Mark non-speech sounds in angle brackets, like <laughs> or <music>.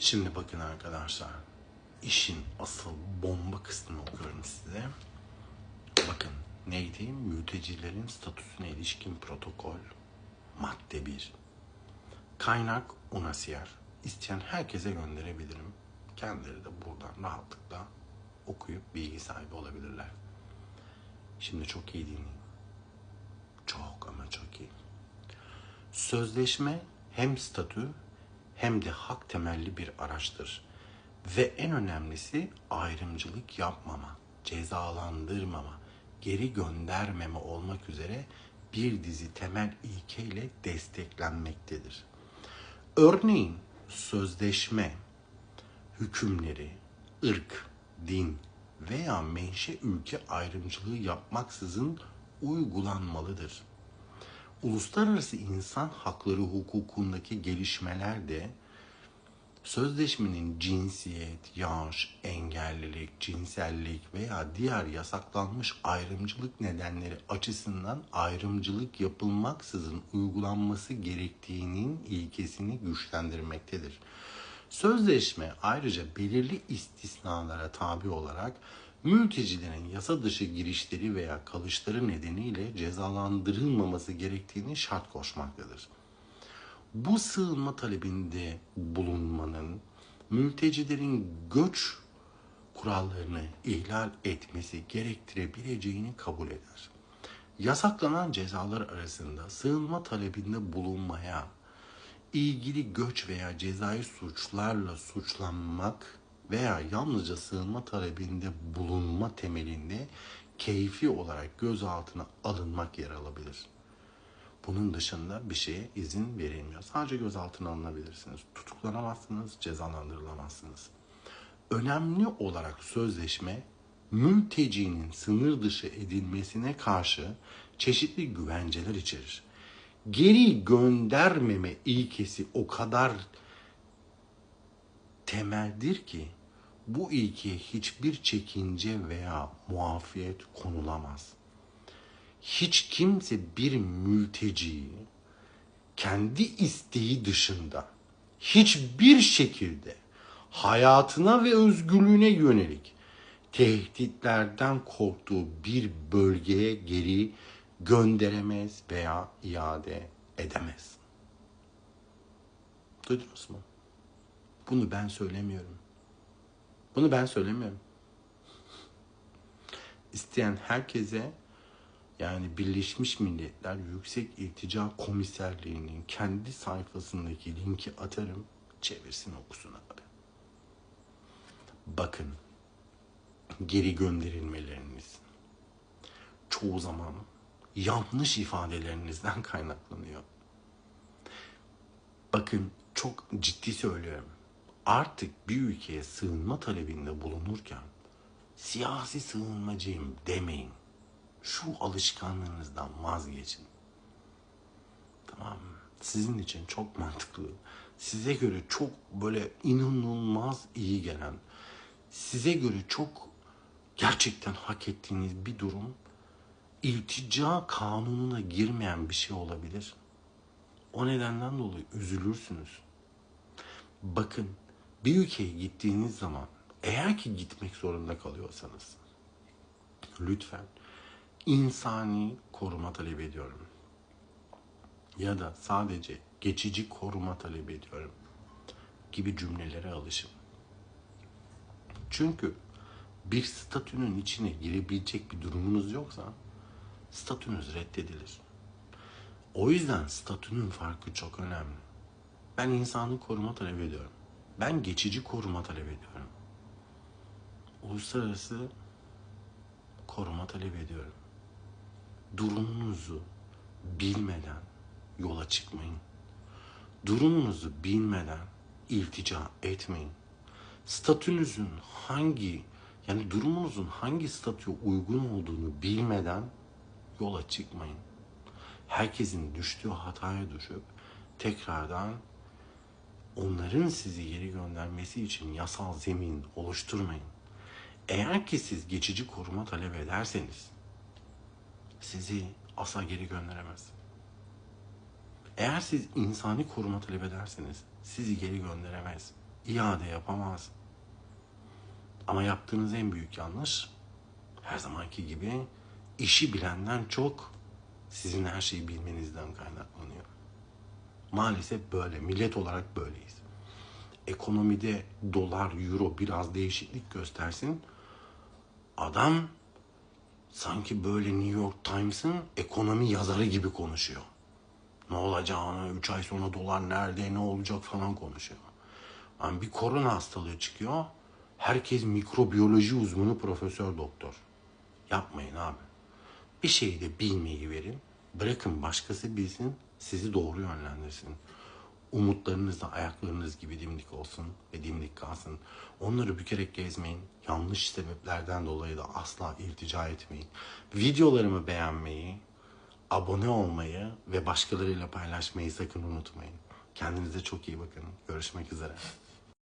Şimdi bakın arkadaşlar. işin asıl bomba kısmını okuyorum size. Bakın neydi? Mültecilerin statüsüne ilişkin protokol. Madde 1. Kaynak UNHCR. İsteyen herkese gönderebilirim. Kendileri de buradan rahatlıkla okuyup bilgi sahibi olabilirler. Şimdi çok iyi dinleyin. Çok ama çok iyi. Sözleşme hem statü hem de hak temelli bir araçtır. Ve en önemlisi ayrımcılık yapmama, cezalandırmama, geri göndermeme olmak üzere bir dizi temel ilkeyle desteklenmektedir. Örneğin sözleşme hükümleri, ırk, din veya menşe ülke ayrımcılığı yapmaksızın uygulanmalıdır. Uluslararası insan hakları hukukundaki gelişmeler de sözleşmenin cinsiyet, yaş, engellilik, cinsellik veya diğer yasaklanmış ayrımcılık nedenleri açısından ayrımcılık yapılmaksızın uygulanması gerektiğinin ilkesini güçlendirmektedir. Sözleşme ayrıca belirli istisnalara tabi olarak mültecilerin yasa dışı girişleri veya kalışları nedeniyle cezalandırılmaması gerektiğini şart koşmaktadır. Bu sığınma talebinde bulunmanın mültecilerin göç kurallarını ihlal etmesi gerektirebileceğini kabul eder. Yasaklanan cezalar arasında sığınma talebinde bulunmaya ilgili göç veya cezai suçlarla suçlanmak veya yalnızca sığınma talebinde bulunma temelinde keyfi olarak gözaltına alınmak yer alabilir. Bunun dışında bir şeye izin verilmiyor. Sadece gözaltına alınabilirsiniz. Tutuklanamazsınız, cezalandırılamazsınız. Önemli olarak sözleşme mültecinin sınır dışı edilmesine karşı çeşitli güvenceler içerir. Geri göndermeme ilkesi o kadar temeldir ki bu ilkeye hiçbir çekince veya muafiyet konulamaz. Hiç kimse bir mülteciyi kendi isteği dışında hiçbir şekilde hayatına ve özgürlüğüne yönelik tehditlerden korktuğu bir bölgeye geri gönderemez veya iade edemez. Duydunuz mu? Bunu ben söylemiyorum. Bunu ben söylemiyorum. İsteyen herkese yani Birleşmiş Milletler Yüksek İltica Komiserliği'nin kendi sayfasındaki linki atarım. Çevirsin okusun abi. Bakın geri gönderilmeleriniz çoğu zaman yanlış ifadelerinizden <laughs> kaynaklanıyor. Bakın çok ciddi söylüyorum. Artık bir ülkeye sığınma talebinde bulunurken siyasi sığınmacıyım demeyin. Şu alışkanlığınızdan vazgeçin. Tamam? Sizin için çok <laughs> mantıklı. Size göre çok böyle inanılmaz iyi gelen, size göre çok gerçekten hak ettiğiniz bir durum iltica kanununa girmeyen bir şey olabilir. O nedenden dolayı üzülürsünüz. Bakın bir ülkeye gittiğiniz zaman eğer ki gitmek zorunda kalıyorsanız lütfen insani koruma talep ediyorum. Ya da sadece geçici koruma talep ediyorum gibi cümlelere alışın. Çünkü bir statünün içine girebilecek bir durumunuz yoksa statünüz reddedilir. O yüzden statünün farkı çok önemli. Ben insanlık koruma talep ediyorum. Ben geçici koruma talep ediyorum. Uluslararası koruma talep ediyorum. Durumunuzu bilmeden yola çıkmayın. Durumunuzu bilmeden iltica etmeyin. Statünüzün hangi yani durumunuzun hangi statüye uygun olduğunu bilmeden yola çıkmayın. Herkesin düştüğü hataya düşüp tekrardan onların sizi geri göndermesi için yasal zemin oluşturmayın. Eğer ki siz geçici koruma talep ederseniz sizi asla geri gönderemez. Eğer siz insani koruma talep ederseniz sizi geri gönderemez. iade yapamaz. Ama yaptığınız en büyük yanlış her zamanki gibi işi bilenden çok sizin her şeyi bilmenizden kaynaklanıyor. Maalesef böyle. Millet olarak böyleyiz. Ekonomide dolar, euro biraz değişiklik göstersin. Adam sanki böyle New York Times'ın ekonomi yazarı gibi konuşuyor. Ne olacağını, 3 ay sonra dolar nerede, ne olacak falan konuşuyor. Yani bir korona hastalığı çıkıyor. Herkes mikrobiyoloji uzmanı profesör doktor. Yapmayın abi. Bir şeyi de bilmeyi verin. Bırakın başkası bilsin, sizi doğru yönlendirsin. Umutlarınız da ayaklarınız gibi dimdik olsun ve dimdik kalsın. Onları bükerek gezmeyin. Yanlış sebeplerden dolayı da asla iltica etmeyin. Videolarımı beğenmeyi, abone olmayı ve başkalarıyla paylaşmayı sakın unutmayın. Kendinize çok iyi bakın. Görüşmek üzere.